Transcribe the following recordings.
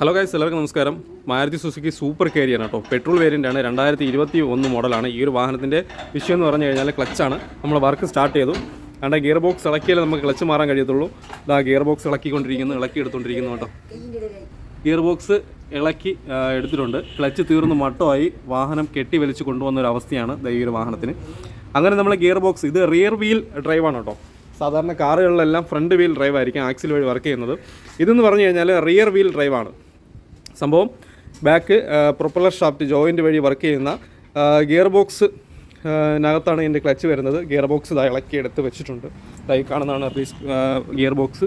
Hello guys എല്ലാവർക്കും നമസ്കാരം. Maruti Suzuki super കാരിയാണ് കേട്ടോ. പെട്രോൾ വേരിയന്റ് ആണ്. രണ്ടായിരത്തി ഇരുപത്തി ഒന്ന് മോഡലാണ്. ഈ ഒരു വാഹനത്തിന്റെ വിഷയം എന്ന് പറഞ്ഞു കഴിഞ്ഞാൽ ക്ലച്ചാണ് നമ്മൾ വർക്ക് സ്റ്റാർട്ട് ചെയ്തു. കണ്ട ഗിയർ ബോക്സ് ഇളക്കിയാലേ നമുക്ക് ക്ലച്ച് മാറാൻ കഴിയത്തുള്ളൂ. ഇതാ ഗിയർ ബോക്സ് ഇളക്കിക്കൊണ്ടിരിക്കുന്നു ഇളക്കി എടുത്തുകൊണ്ടിരിക്കുന്നു കേട്ടോ. ഗിയർ ബോക്സ് ഇളക്കി എടുത്തിട്ടുണ്ട്. ക്ലച്ച് തീർന്ന് മട്ടമായി വാഹനം കെട്ടി വലിച്ച് കൊണ്ടുവന്ന ഒരു അവസ്ഥയാണ് ഈ ഒരു വാഹനത്തിന്. അങ്ങനെ നമ്മൾ ഗിയർ ബോക്സ് ഇത് റിയർ വീൽ ഡ്രൈവാണ് കേട്ടോ. സാധാരണ കാറുകളിലെല്ലാം ഫ്രണ്ട് വീൽ ഡ്രൈവ് ആയിരിക്കും ആക്സിൽ വഴി വർക്ക് ചെയ്യുന്നത്. ഇതെന്ന് പറഞ്ഞു കഴിഞ്ഞാൽ റിയർ വീൽ ഡ്രൈവാണ് സംഭവം. ബാക്ക് പ്രൊപ്പലർ ഷാഫ്റ്റ് ജോയിന്റ് വഴി വർക്ക് ചെയ്യുന്ന ഗിയർ ബോക്സ് നകത്താണ് ഇതിന്റെ ക്ലച്ച് വരുന്നത്. ഗിയർ ബോക്സ് ഇതാ ഇളക്കി എടുത്ത് വെച്ചിട്ടുണ്ട്. ഈ കാണുന്നതാണ് റിലീസ് ഗിയർ ബോക്സ്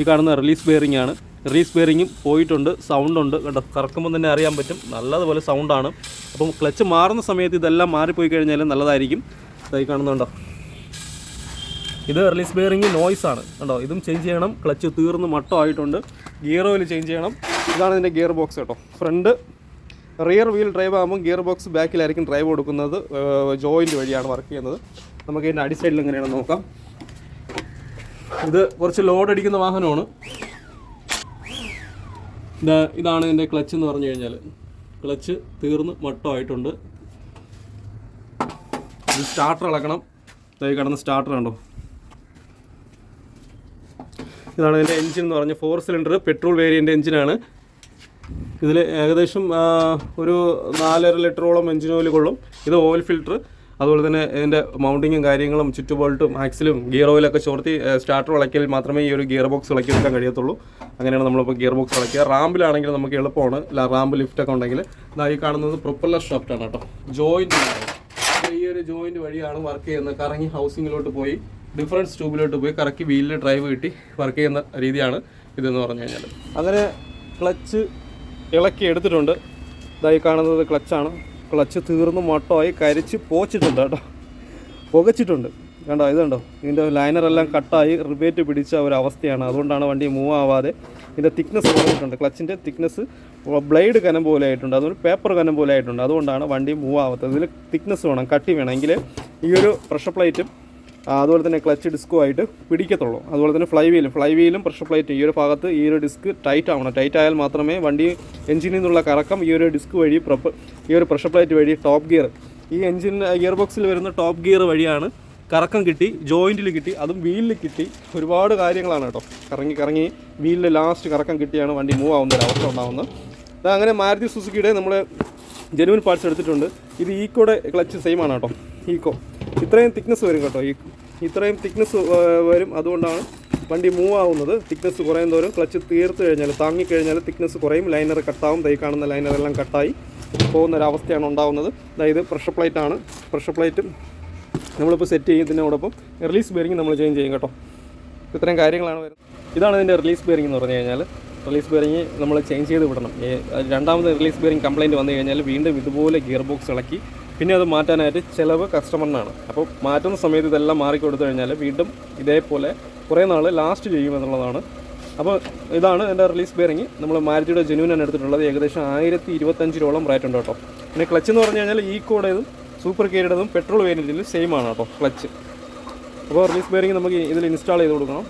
ഈ കാണുന്ന റിലീസ് ബെയറിംഗ് ആണ്. റിലീസ് ബെയറിങ്ങും പോയിട്ടുണ്ട്. സൗണ്ട് ഉണ്ട്. കണ്ടോ? കറക്കുമ്പോൾ തന്നെ അറിയാൻ പറ്റും. നല്ലതുപോലെ സൗണ്ടാണ് അപ്പം ക്ലച്ച് മാറുന്ന സമയത്ത് ഇതെല്ലാം മാറിപ്പോയി കഴിഞ്ഞാൽ നല്ലതായിരിക്കും. ഈ കാണുന്നുണ്ടോ ഇത് റിലീസ് ബെയറിങ് നോയ്സാണ് കണ്ടോ? ഇതും ചേഞ്ച് ചെയ്യണം. ക്ലച്ച് തീർന്ന് മട്ടമായിട്ടുണ്ട് ഗിയർ ഓയിൽ ചേഞ്ച് ചെയ്യണം. ഇതാണ് ഇതിന്റെ ഗിയർ ബോക്സ് കേട്ടോ. ഫ്രണ്ട് റിയർ വീൽ ഡ്രൈവ് ആകുമ്പോൾ ഗിയർ ബോക്സ് ബാക്കിലായിരിക്കും ഡ്രൈവ് കൊടുക്കുന്നത്. ജോയിന്റ് വഴിയാണ് വർക്ക് ചെയ്യുന്നത്. നമുക്ക് ഇതിന്റെ അടി സൈഡിൽ എങ്ങനെയാണെന്ന് നോക്കാം. ഇത് കുറച്ച് ലോഡ് അടിക്കുന്ന വാഹനമാണ്. ഇത് ഇതാണ് ഇതിന്റെ ക്ലച്ച് എന്ന് പറഞ്ഞു കഴിഞ്ഞാൽ ക്ലച്ച് തീർന്ന് മട്ടമായിട്ടുണ്ട്. ഇത് സ്റ്റാർട്ടർ ഇളക്കണം ഇതായി കിടന്ന് സ്റ്റാർട്ടർ കണ്ടോ? ഇതാണ് ഇതിന്റെ എഞ്ചിൻ എന്ന് പറഞ്ഞ ഫോർ സിലിണ്ടർ പെട്രോൾ വേരിയന്റ് എൻജിനാണ് ഇതിൽ ഏകദേശം ഒരു നാലര ലിറ്ററോളം എഞ്ചിൻ ഓയിൽ കൊള്ളും. ഇത് ഓയിൽ ഫിൽറ്റർ അതുപോലെ തന്നെ ഇതിന്റെ മൗണ്ടിങ്ങും കാര്യങ്ങളും ചുറ്റുബോൾട്ടും ആക്സിലും ഗിയർ ഓയിലൊക്കെ ചോർത്തി സ്റ്റാർട്ടർ ഇളക്കിയാൽ മാത്രമേ ഈ ഒരു ഗിയർ ബോക്സ് ഇളക്കിയെടുക്കാൻ കഴിയത്തുള്ളൂ. അങ്ങനെയാണ് നമ്മളിപ്പോൾ ഗിയർ ബോക്സ് ഇളക്കുക റാമ്പിലാണെങ്കിൽ നമുക്ക് എളുപ്പമാണ്. റാമ്പ് ലിഫ്റ്റൊക്കെ ഉണ്ടെങ്കിൽ. ഇതാ ഈ കാണുന്നത് പ്രൊപ്പല്ലർ ഷാഫ്റ്റാണ് കേട്ടോ. ജോയിന്റ് ഈ ഒരു ജോയിന്റ് വഴിയാണ് വർക്ക് ചെയ്യുന്നത്. കറങ്ങി ഹൗസിങ്ങിലോട്ട് പോയി ഡിഫറൻസ് ട്യൂബിലോട്ട് പോയി കറക്കി വീലിൽ ഡ്രൈവ് കിട്ടി വർക്ക് ചെയ്യുന്ന രീതിയാണ് ഇതെന്ന് പറഞ്ഞു കഴിഞ്ഞാൽ അങ്ങനെ ക്ലച്ച് ഇളക്കി എടുത്തിട്ടുണ്ട്. ഇതായി കാണുന്നത് ക്ലച്ചാണ് ക്ലച്ച് തീർന്ന് മട്ടമായി കരിച്ച് പോച്ചിട്ടുണ്ട് കേട്ടോ. പുകച്ചിട്ടുണ്ട്. കണ്ടോ ഇതുണ്ടോ ഇതിന്റെ ലൈനറെല്ലാം കട്ടായി റിബേറ്റ് പിടിച്ച ഒരു അവസ്ഥയാണ്. അതുകൊണ്ടാണ് വണ്ടി മൂവ് ആവാതെ ഇതിന്റെ തിക്നെസ് കുറഞ്ഞിട്ടുണ്ട് ക്ലച്ചിന്റെ തിക്നെസ് ബ്ലേഡ് കനം പോലെ ആയിട്ടുണ്ട്. അതുപോലെ പേപ്പർ കനം പോലെ ആയിട്ടുണ്ട്. അതുകൊണ്ടാണ് വണ്ടി മൂവ് ആവാത്തത്. ഇതിൽ തിക്നെസ് വേണം കട്ടി വേണം. എങ്കിൽ ഈ ഒരു പ്രഷർ പ്ലേറ്റും അതുപോലെ തന്നെ ക്ലച്ച് ഡിസ്കും ആയിട്ട് പിടിക്കത്തുള്ളൂ. അതുപോലെ തന്നെ ഫ്ലൈ വീലും ഫ്ലൈ വീലും പ്രഷർ പ്ലേറ്റും ഈ ഒരു ഭാഗത്ത് ഈ ഒരു ഡിസ്ക് ടൈറ്റ് ആവണം ടൈറ്റ് ആയാൽ മാത്രമേ വണ്ടി എഞ്ചിനിൽ നിന്നുള്ള കറക്കം ഈ ഒരു ഡിസ്ക് വഴി ഈ ഒരു പ്രഷർ പ്ലേറ്റ് വഴി ടോപ്പ് ഗിയർ ഈ എഞ്ചിൻ ഗിയർ ബോക്സിൽ വരുന്ന ടോപ്പ് ഗിയർ വഴിയാണ് കറക്കം കിട്ടി ജോയിന്റിൽ കിട്ടി അതും വീലിൽ കിട്ടി. ഒരുപാട് കാര്യങ്ങളാണ് കേട്ടോ. കറങ്ങി കറങ്ങി വീലിൽ ലാസ്റ്റ് കറക്കം കിട്ടിയാണ് വണ്ടി മൂവ് ആവുന്ന ഒരു അവസ്ഥ ഉണ്ടാവുന്നത്. അത് അങ്ങനെ മാരുതി സുസുക്കിയുടെ നമ്മൾ ജെനുവിൻ പാർട്സ് എടുത്തിട്ടുണ്ട്. ഇത് ഈക്കോയുടെ ക്ലച്ച് സെയിം ആണ് കേട്ടോ. ഈക്കോ ഇത്രയും തിക്നെസ് വരും കേട്ടോ. ഈ ഇത്രയും തിക്നെസ് വരും. അതുകൊണ്ടാണ് വണ്ടി മൂവ് ആവുന്നത്. തിക്നെസ് കുറയും തോറും ക്ലച്ച് തീർത്ത് കഴിഞ്ഞാൽ താങ്ങിക്കഴിഞ്ഞാൽ തിക്നെസ് കുറയും. ലൈനർ കട്ടാവും തൈ കാണുന്ന ലൈനറെല്ലാം കട്ടായി പോകുന്ന ഒരു അവസ്ഥയാണ് ഉണ്ടാവുന്നത്. അതായത് പ്രഷർ പ്ലേറ്റ് ആണ്. പ്രഷർ പ്ലേറ്റും നമ്മളിപ്പോൾ സെറ്റ് ചെയ്യുന്നതിനോടൊപ്പം റിലീസ് ബെയറിംഗ് നമ്മൾ ചേഞ്ച് ചെയ്യും കേട്ടോ. ഇത്രയും കാര്യങ്ങളാണ് വരുന്നത്. ഇതാണ് ഇതിന്റെ റിലീസ് ബെയറിംഗ് എന്ന് പറഞ്ഞു കഴിഞ്ഞാൽ റിലീസ് ബെയറിംഗ് നമ്മൾ ചേഞ്ച് ചെയ്ത് വിടണം. രണ്ടാമത് റിലീസ് ബെയറിംഗ് കംപ്ലയിന്റ് വന്നു കഴിഞ്ഞാൽ വീണ്ടും ഇതുപോലെ ഗിയർ ബോക്സ് ഇളക്കി പിന്നെ അത് മാറ്റാനായിട്ട് ചിലവ് കസ്റ്റമറിനാണ് അപ്പോൾ മാറ്റുന്ന സമയത്ത് ഇതെല്ലാം മാറിക്കൊടുത്തു കഴിഞ്ഞാൽ വീണ്ടും ഇതേപോലെ കുറേ നാൾ ലാസ്റ്റ് ചെയ്യും എന്നുള്ളതാണ്. അപ്പോൾ ഇതാണ് എന്റെ റിലീസ് ബെയറിങ് നമ്മൾ മാരുതിയുടെ ജെനുവിനാണ് എടുത്തിട്ടുള്ളത്. ഏകദേശം ആയിരത്തി ഇരുപത്തഞ്ചിലോളം റേറ്റ് ഉണ്ട് കേട്ടോ. പിന്നെ ക്ലച്ച് എന്ന് പറഞ്ഞു കഴിഞ്ഞാൽ കോഡേതും സൂപ്പർ കെയറുടേതും പെട്രോൾ വേരിയന്റിലും സെയിം ആണ് കേട്ടോ ക്ലച്ച് അപ്പോൾ റിലീസ് ബെയറിങ് നമുക്ക് ഇതിൽ ഇൻസ്റ്റാൾ ചെയ്ത് കൊടുക്കണം.